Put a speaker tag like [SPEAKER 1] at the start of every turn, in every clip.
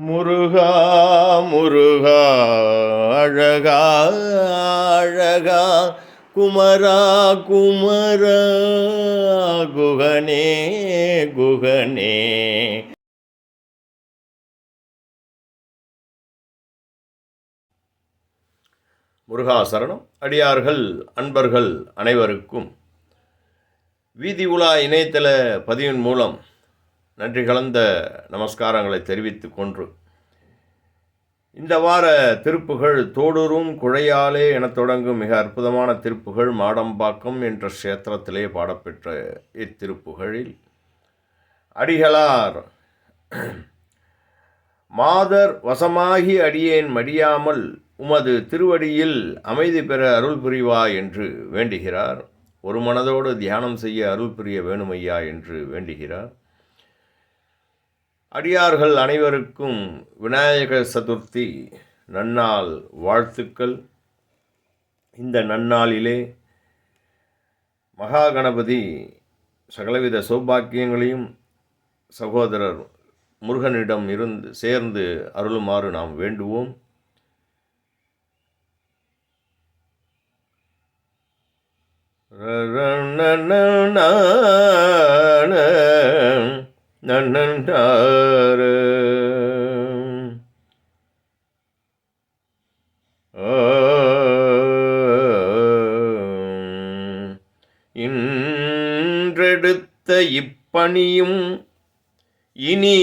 [SPEAKER 1] முருகா முருகா அழகா அழகா குமரா குமரா குகனே குகனே. முருகா சரணம். அடியார்கள் அன்பர்கள் அனைவருக்கும் வீதி உலா இணையதள பதிவின் மூலம் நன்றி கலந்த நமஸ்காரங்களை தெரிவித்துக் கொன்று இந்த வார திருப்புகள் தோடுரும் குழையாலே எனத் தொடங்கும் மிக அற்புதமான திருப்புகள் மாடம்பாக்கம் என்ற க்ஷேத்திரத்திலே பாடப்பெற்ற இத்திருப்புகளில் அடிகளார் மாதர் வசமாகி அடியேன் மடியாமல் உமது திருவடியில் அமைதி பெற அருள் புரிவா என்று வேண்டுகிறார். ஒரு மனதோடு தியானம் செய்ய அருள் புரிய வேணுமையா என்று வேண்டுகிறார். அடியார்கள் அனைவருக்கும் விநாயகர் சதுர்த்தி நன்னாள் வாழ்த்துக்கள். இந்த நன்னாளிலே மகா கணபதி சகலவித சௌபாக்கியங்களையும் சகோதரர் முருகனிடம் இருந்து சேர்ந்து அருளுமாறு நாம் வேண்டுவோம். நன்னண்டார இன்றெடுத்த இப்பணியும் இனி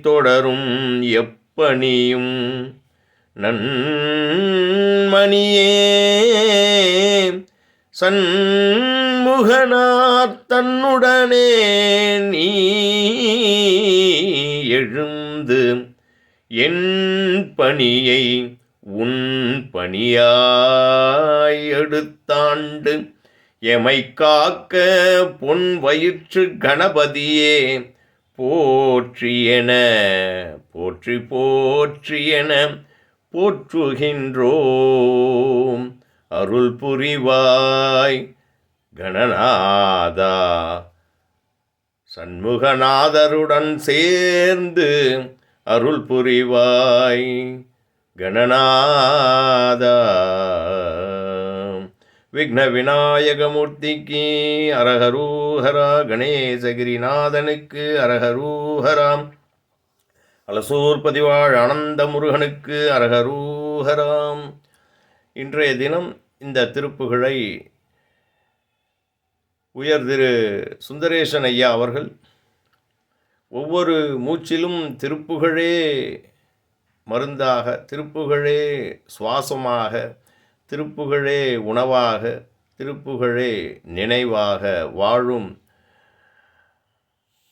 [SPEAKER 1] தொடரும் எப்பணியும் நன்மணியே சண்முகனார் தன்னுடனே நீ எழுந்து என் பணியை உன் பணியாய் எடுத்தாண்டு எமை காக்க பொன் வயிற்று கணபதியே போற்றியென போற்றி போற்றியென போற்றுகின்றோம். அருள் புரிவாய். கணநாதா. சண்முகநாதருடன் சேர்ந்து அருள் புரிவாய் கணநாதா. விக்ன விநாயகமூர்த்திக்கு அரஹரூஹரா கணேசகிரிநாதனுக்கு அரஹரூஹராம் அலசூர் பதிவாழ் ஆனந்த முருகனுக்கு அரஹரூஹராம் இன்றைய தினம் இந்த திருப்புகழை உயர் திரு சுந்தரேசன் ஐயா அவர்கள் ஒவ்வொரு மூச்சிலும் திருப்புகழே மருந்தாக திருப்புகழே சுவாசமாக திருப்புகழே உணவாக திருப்புகழே நினைவாக வாழும்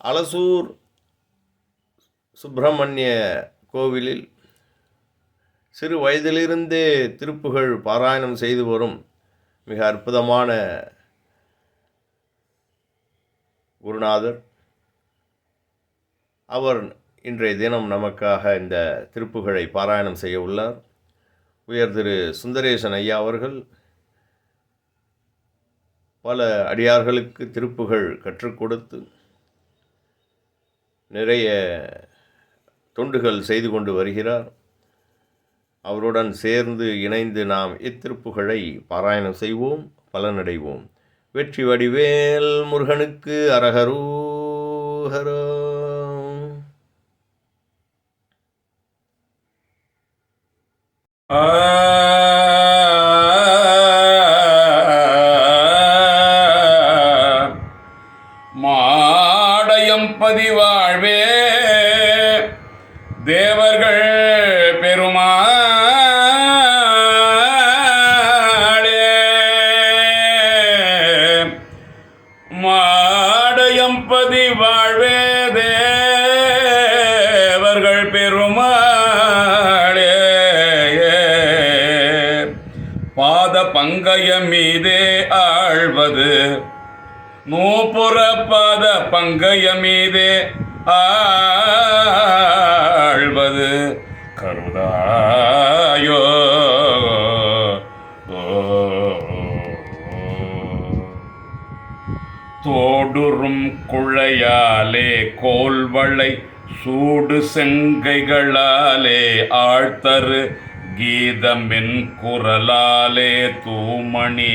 [SPEAKER 1] அலசூர் சுப்பிரமணிய கோவிலில் சிறு வயதிலிருந்தே திருப்புகழ் பாராயணம் செய்து வரும் மிக அற்புதமான குருநாதர். அவர் இன்றைய தினம் நமக்காக இந்த திருப்புகழை பாராயணம் செய்ய உள்ளார். உயர் திரு சுந்தரேசன் ஐயா அவர்கள் பல அடியார்களுக்கு திருப்புகழ் கற்றுக் கொடுத்து நிறைய தொண்டுகள் செய்து கொண்டு வருகிறார். அவருடன் சேர்ந்து இணைந்து நாம் இத்திருப்புகழை பாராயணம் செய்வோம் பலனடைவோம். வெற்றி வடிவேல் முருகனுக்கு அரகரூஹரோ
[SPEAKER 2] பாத பங்கய மீதே ஆழ்வது. நூபுற பாத பங்கய மீதே ஆழ்வது. கருதாயோ தோடுறும் குழையாலே கோல்வளை சூடு செங்கைகளாலே ஆழ்த்தரு. கீதமென் குரலாலே தூமணி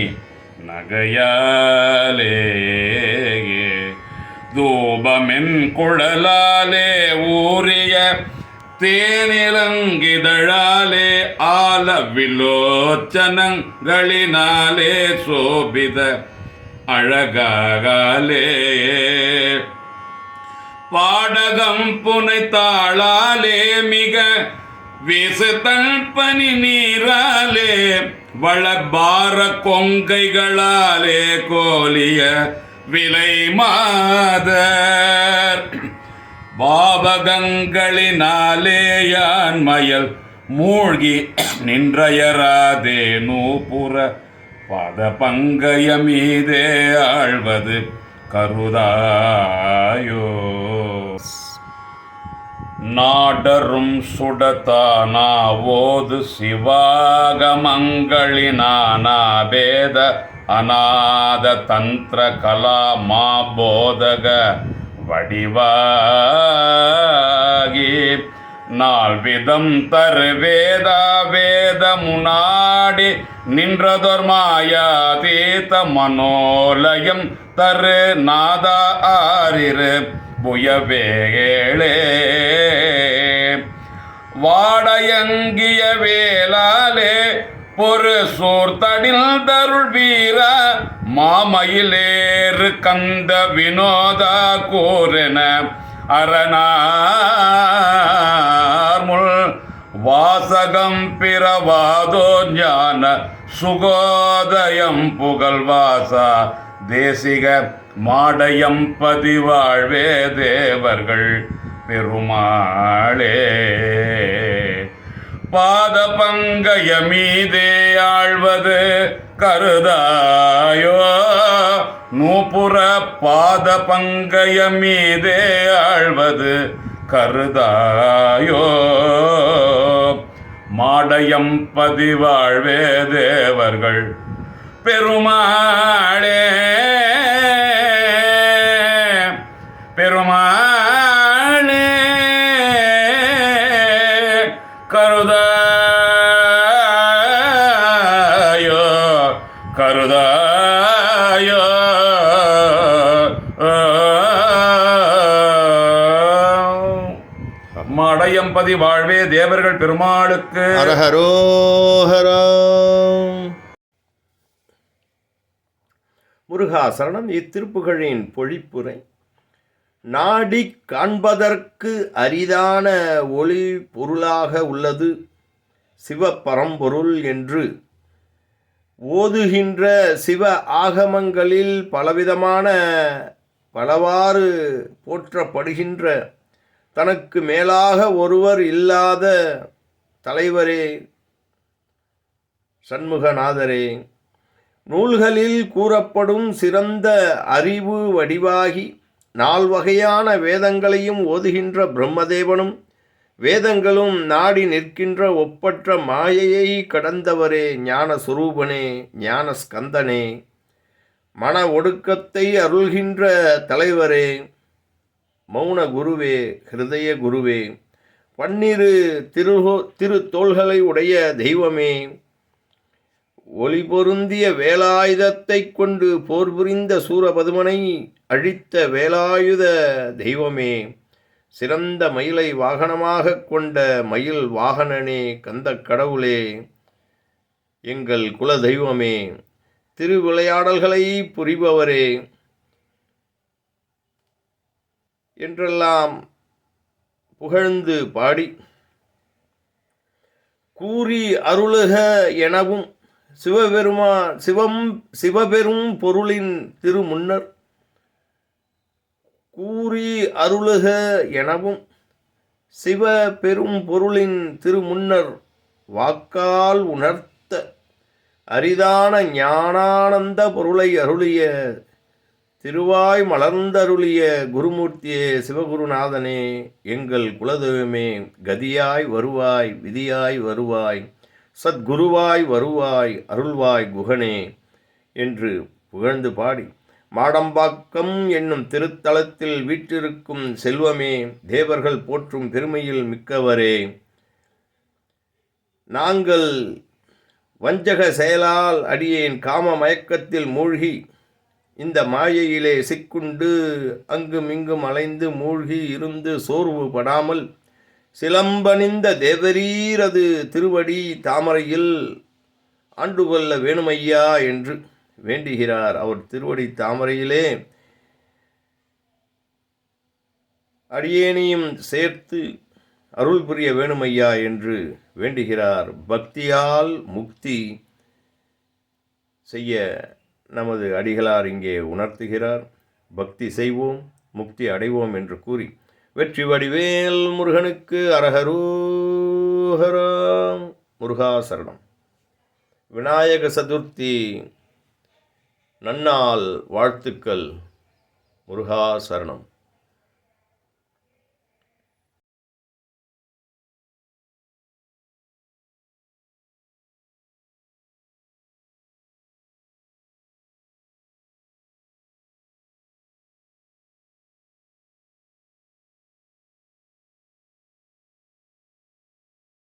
[SPEAKER 2] நகையாலே தூபமென் குழலாலே ஊரிய தேனிலங்கிதழாலே ஆல விலோச்சனங்களினாலே சோபித அழகாலே. பாடகம் புனைத்தாளாலே மிக வீசுதல் பனி நீராலே வளபார கொங்கைகளாலே கோலிய விலை மாதர். பாவகங்களினாலே யான் மயல் மூழ்கி நின்றயராதே நூபுற பத பங்கய மீதே ஆழ்வது கருதாயோ. நாடரும் சுடத்தானாவோது சிவாகமங்களினானாபேத அநாத தந்திர கலா மாபோதக வடிவாகி நால்விதம் தரு வேதா வேத முனாடி நின்றதொர் மாயாதீத மனோலயம் தரு நாதா ஆரிரு புயவேளே வாடயங்கிய வேளாலே பொறு சோர்த்தடில் தருள் வீர மாமயிலேறு கந்த வினோதா கோரென அரணார்முள் வாசகம் பிறவாதோ ஞான சுகோதயம் புகழ்வாசா தேசிக மாடயம் பதிவாழ்வே தேவர்கள் பெருமாளே. பாத பங்கய மீதே ஆழ்வது கருதாயோ. நூபுற பாத பங்கய மீதே ஆழ்வது கருதாயோ. மாடயம் பதிவாழ்வே தேவர்கள் பெருமாளே பெருமாளே. மடையம்பதி வாழ்வே தேவர்கள் பெருமாளுக்கு.
[SPEAKER 1] அரஹரோஹரா. முருகா சரணம் பொழிப்புரை. நாடி காண்பதற்கு அரிதான ஒளி பொருளாக உள்ளது. சிவபரம்பொருள் என்று. ஓதுகின்ற சிவ ஆகமங்களில் பலவிதமான பலவாறு போற்றப்படுகின்ற தனக்கு மேலாக ஒருவர் இல்லாத தலைவரே சண்முகநாதரே நூல்களில் கூறப்படும் சிறந்த அறிவு வடிவாகி நால்வகையான வேதங்களையும் ஓதுகின்ற பிரம்மதேவனும் வேதங்களும் நாடி நிற்கின்ற ஒப்பற்ற மாயையை கடந்தவரே ஞான சுரூபனே ஞான ஸ்கந்தனே மன ஒடுக்கத்தை அருள்கின்ற தலைவரே மௌன குருவே ஹிருதய குருவே பன்னிரு திருகோ திரு தோள்களை உடைய தெய்வமே ஒளி பொருந்திய வேலாயுதத்தைக் கொண்டு போர் புரிந்த சூரபதுமனை அழித்த வேலாயுத தெய்வமே சிறந்த மயிலை வாகனமாகக் கொண்ட மயில் வாகனனே கந்த கடவுளே எங்கள் குல தெய்வமே திருவிளையாடல்களை புரிபவரே என்றெல்லாம் புகழ்ந்து பாடி கூறி அருளுக எனவும் சிவபெருமா சிவம் சிவபெரும் பொருளின் திருமுன்னர் கூறி அருளுக எனவும் சிவ பெரும் பொருளின் திருமுன்னர் வாக்கால் உணர்த்த அரிதான ஞானானந்த பொருளை அருளிய திருவாய் மலர்ந்தருளிய குருமூர்த்தியே சிவகுருநாதனே எங்கள் குலதெய்வமே கதியாய் வருவாய் விதியாய் வருவாய் சத்குருவாய் வருவாய் அருள்வாய் குகனே என்று புகழ்ந்து பாடி மாடம்பாக்கம் என்னும் திருத்தலத்தில் வீற்றிருக்கும் செல்வமே தேவர்கள் போற்றும் பெருமையில் மிக்கவரே. நாங்கள் வஞ்சக செயலால் அடியேன் காம மயக்கத்தில் மூழ்கி இந்த மாயையிலே சிக்குண்டு அங்கும் இங்கும் அலைந்து மூழ்கி இருந்து சோர்வு படாமல் சிலம்பணிந்த தேவரீரது திருவடி தாமரையில் ஆண்டு கொள்ள வேணுமையா என்று வேண்டுகிறார். அவர் திருவடி தாமரையிலே அடியேனையும் சேர்த்து அருள் புரிய வேணுமையா என்று வேண்டுகிறார். பக்தியால் முக்தி செய்ய நமது அடிகளார் இங்கே உணர்த்துகிறார். பக்தி செய்வோம் முக்தி அடைவோம் என்று கூறி வெற்றி வடிவேல் முருகனுக்கு அரகரூஹராம் முருகா சரணம். விநாயக சதுர்த்தி நன்னால் வாழ்த்துக்கள். முருகா சரணம்.